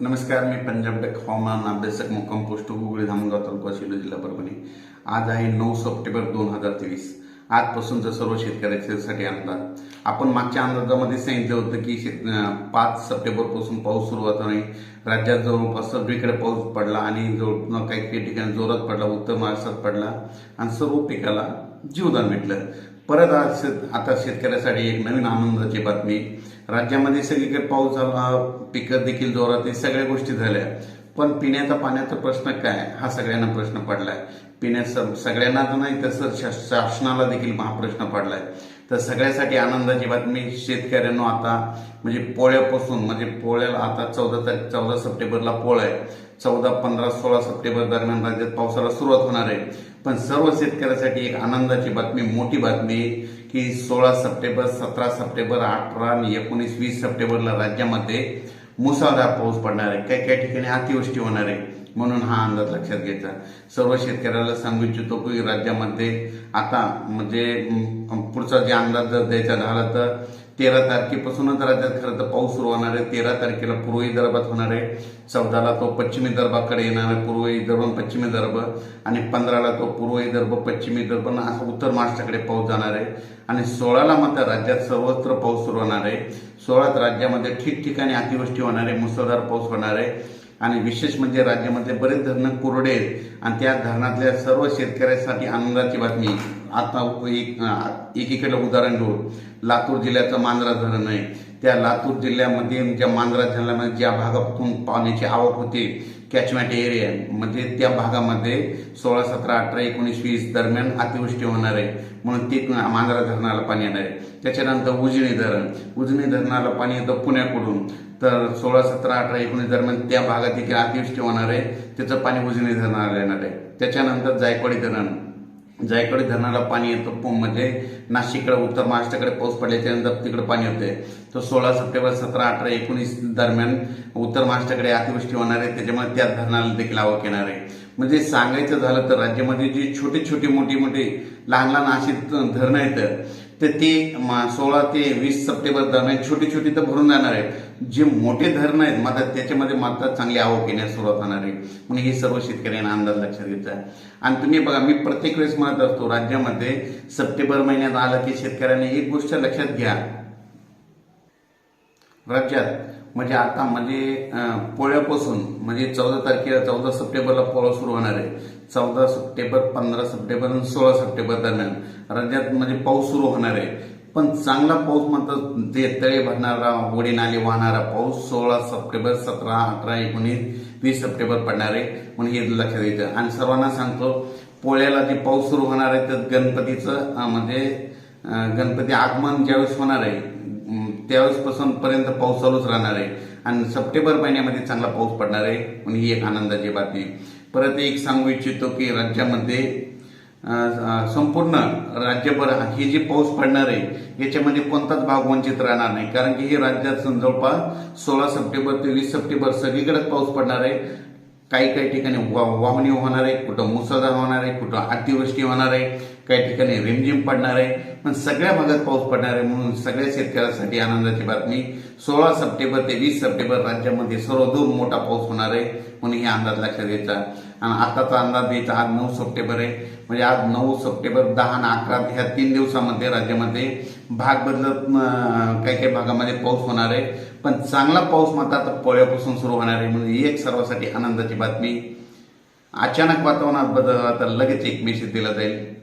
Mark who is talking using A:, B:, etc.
A: नमस्कार मी पंजाब टेक हवामान अभ्यासक मुक्काम पोस्ट हुगळी धामणगाव तालुका शिलो जिल्हा परभणी. आज आहे नऊ सप्टेंबर दोन हजार तेवीस. आजपासूनचा सर्व शेतकऱ्यांच्यासाठी अंदाज. आपण मागच्या अंदाजामध्ये सांगितलं होतं की शेत पाच सप्टेंबरपासून पाऊस सुरुवात नाही राज्यात जवळपास सगळीकडे पाऊस पडला आणि जवळ काही काही ठिकाणी जोरात पडला उत्तर महाराष्ट्रात पडला आणि सर्व पिकाला जीवदान भेटलं. परत आज शेत- आता शेतकऱ्यासाठी एक नवीन आनंदाची बातमी. राज्यामध्ये सगळीकडे पाऊस झाला पिकं देखील जोरात हे सगळ्या गोष्टी झाल्या. पण पिण्याचा पाण्याचा प्रश्न काय? हा सगळ्यांना प्रश्न पडलाय. पिण्याचा सगळ्यांना तर नाही तसं शासनाला देखील हा प्रश्न पडलाय. तर सगळ्यासाठी आनंदाची बातमी शेतकऱ्यांना आता म्हणजे पोळ्यापासून म्हणजे पोळ्याला आता चौदा तारीख चौदा सप्टेंबरला पोळ आहे. चौदा पंधरा सोळा सप्टेंबर दरम्यान राज्यात पावसाला सुरुवात होणार आहे. पण सर्व शेतकऱ्यासाठी एक आनंदाची बातमी मोठी बातमी की सोळा सप्टेंबर सतरा सप्टेंबर अठरा आणि एकोणीस वीस सप्टेंबरला राज्यामध्ये मुसळधार पाऊस पडणार आहे. काही काही ठिकाणी अतिवृष्टी होणार आहे? म्हणून हा अंदाज लक्षात घ्यायचा. सर्व शेतकऱ्याला सांगू इच्छितो की राज्यामध्ये आता म्हणजे पुढचा जे अंदाज जर द्यायचा झाला तर तेरा तारखेपासूनच राज्यात खरं तर पाऊस सुरू होणार आहे. तेरा तारखेला पूर्व विदर्भात होणार आहे. चौदाला तो पश्चिमी विदर्भाकडे येणार आहे. पूर्व विदर्भ पश्चिम पश्चिमी विदर्भ. आणि पंधराला तो पूर्व विदर्भ पश्चिमी विदर्भ असं उत्तर महाराष्ट्राकडे पाऊस जाणार आहे. आणि सोळाला मात्र राज्यात सर्वत्र पाऊस सुरू होणार आहे. सोळात राज्यामध्ये ठिकठिकाणी अतिवृष्टी होणार आहे. मुसळधार पाऊस होणार आहे. आणि विशेष म्हणजे राज्यामधले बरेच धरणं कोरडे आहेत. आणि त्या धरणातल्या सर्व शेतकऱ्यांसाठी आनंदाची बातमी. आता एक एकीकडे उदाहरण घेऊ. लातूर जिल्ह्याचं मांजरा धरण आहे. त्या लातूर जिल्ह्यामध्ये ज्या मांजरा धरणामध्ये ज्या भागातून पाण्याची आवक होते कॅचमॅट एरिया म्हणजे त्या भागामध्ये सोळा सतरा अठरा एकोणीस वीस दरम्यान अतिवृष्टी होणार आहे. म्हणून ते मांजरा धरणाला पाणी येणार आहे. त्याच्यानंतर उजनी धरण. उजनी धरणाला पाणी येतं पुण्याकडून. तर सोळा सतरा अठरा एकोणीस दरम्यान त्या भागात देखील अतिवृष्टी होणार आहे. त्याचं पाणी उजनी धरणाला येणार आहे. त्याच्यानंतर जायकवाडी धरण. जायकवाडी धरणाला पाणी येतं पु- म्हणजे नाशिककडे उत्तर महाराष्ट्राकडे पाऊस पडल्याच्या नंतर तिकडे पाणी होते तर सोळा सप्टेंबर सतरा अठरा एकोणीस दरम्यान उत्तर महाराष्ट्राकडे अतिवृष्टी होणार आहे. त्याच्यामुळे त्या धरणाला देखील आवक येणार आहे. म्हणजे सांगायचं झालं तर राज्यामध्ये जी छोटी छोटी मोठी मोठी लहान लहान अशी धरणं आहेत तर ते म- सोळा ते वीस सप्टेंबर दरम्यान छोटी छोटी तर भरून जाणार आहे जे मोठे धरण आहेत मात्र त्याच्यामध्ये मात्र चांगली आवक येण्यास सुरुवात होणार आहे. म्हणून हे सर्व शेतकऱ्यांना अंदाज लक्षात घ्यायचा आहे. आणि तुम्ही बघा मी प्रत्येक वेळेस म्हणत असतो राज्यामध्ये सप्टेंबर महिन्यात आलं की शेतकऱ्यांनी एक गोष्ट लक्षात घ्या. राज्यात म्हणजे आता म्हणजे पोळ्यापासून म्हणजे चौदा तारखेला चौदा सप्टेंबरला पोळा सुरू होणार आहे. चौदा सप्टेंबर पंधरा सप्टेंबर आणि सोळा सप्टेंबर दरम्यान राज्यात म्हणजे पाऊस सुरू होणार आहे. पण चांगला पाऊस म्हणतात ते तळे भरणारा ओढे नाले वाहणारा पाऊस सोळा सप्टेंबर सतरा अठरा एकोणीस वीस सप्टेंबर पडणार आहे म्हणून हे लक्षात येतं. आणि सर्वांना सांगतो पोळ्याला जे पाऊस सुरू होणार आहे तर गणपतीचं म्हणजे गणपती आगमन ज्यावेळेस होणार आहे त्यावेळेसपासून पर्यंत पाऊस चालूच राहणार आहे. आणि सप्टेंबर महिन्यामध्ये चांगला पाऊस पडणार आहे म्हणून ही एक आनंदाची बातमी. परत एक सांगू इच्छितो की राज्यामध्ये संपूर्ण राज्यभर हे जे पाऊस पडणार आहे याच्यामध्ये कोणताच भाग वंचित राहणार नाही. कारण की हे राज्यात जवळपास सोळा सप्टेंबर ते वीस सप्टेंबर सगळीकडेच पाऊस पडणार आहे. काही काही ठिकाणी वा वाहणी होणार आहे कुठं मुसळधार होणार आहे कुठं अतिवृष्टी होणार आहे काही ठिकाणी रिमझिम पडणार आहे. पण सगळ्या भागात पाऊस पडणार आहे म्हणून सगळ्या शेतकऱ्यांसाठी आनंदाची बातमी. सोळा सप्टेंबर ते वीस सप्टेंबर राज्यामध्ये सर्वदूर मोठा पाऊस होणार आहे म्हणून हे अंदाज लक्षात घ्यायचा. आणि आताचा अंदाज द्यायचा हा नऊ सप्टेंबर आहे. म्हणजे आज नऊ सप्टेंबर दहा आणि अकरा ह्या तीन दिवसामध्ये राज्यामध्ये भाग बदलत काही काही भागामध्ये पाऊस होणार आहे. पण चांगला पाऊस मात्र आता पोळ्यापासून सुरू होणार आहे. म्हणून ही एक सर्वांसाठी आनंदाची बातमी. अचानक वातावरणात बदल आता लगेच एक मेसेज दिला जाईल.